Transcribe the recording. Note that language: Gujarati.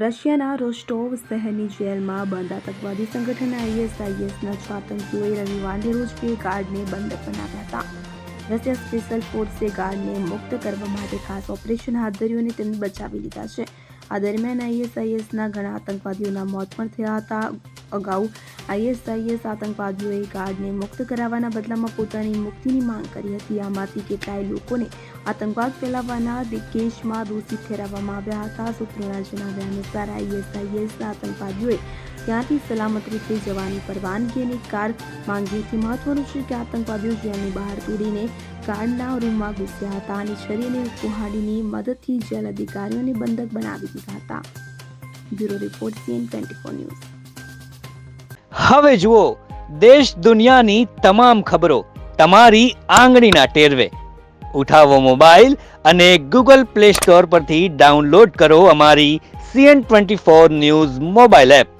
રશિયાના રોસ્ટોવ શહેરની જેલમાં બંધ આતંકવાદી સંગઠન આઈએસઆઈએસના છ આતંકીઓએ રવિવારને રોજ બે ગાર્ડને બંધ બનાવ્યા હતા. રશિયા સ્પેશિયલ ફોર્સે ગાર્ડને મુક્ત કરવા માટે ખાસ ઓપરેશન હાથ ધર્યું અને તેમને બચાવી લીધા છે. આ દરમિયાન આઈએસઆઈએસના ઘણા આતંકવાદીઓના મોત પણ થયા હતા. અગાઉ આઈએસઆઈએસ આતંકવાદીઓએ ગાર્ડને મુક્ત કરાવવાના બદલામાં પોતાની મુક્તિની માંગ કરી હતી. આમાંથી કેટલાય લોકોને આતંકવાદ ફેલાવવાના કેસમાં દોષિત ઠેરવવામાં આવ્યા હતા. સૂત્રોના જણાવ્યા અનુસાર આઈએસઆઈએસના આતંકવાદીઓએ ત્યાંથી સલામત રીતે જવાની પરવાનગી અને કાર માંગી હતી મહત્વનું છે કે આતંકવાદીઓ જેલની બહાર તોડીને કારના રૂમમાં ઘૂસ્યા હતા અને શરીરને કુહાડીની મદદથી જેલ અધિકારીઓને બંધક બનાવી દીધા હતા bureau report CN twenty four news હવે જુઓ, દેશ દુનિયાની તમામ ખબરો તમારી આંગળીના ટેરવે. ઉઠાવો મોબાઈલ અને ગૂગલ પ્લે સ્ટોર પરથી ડાઉનલોડ કરો અમારી CN twenty four news mobile app.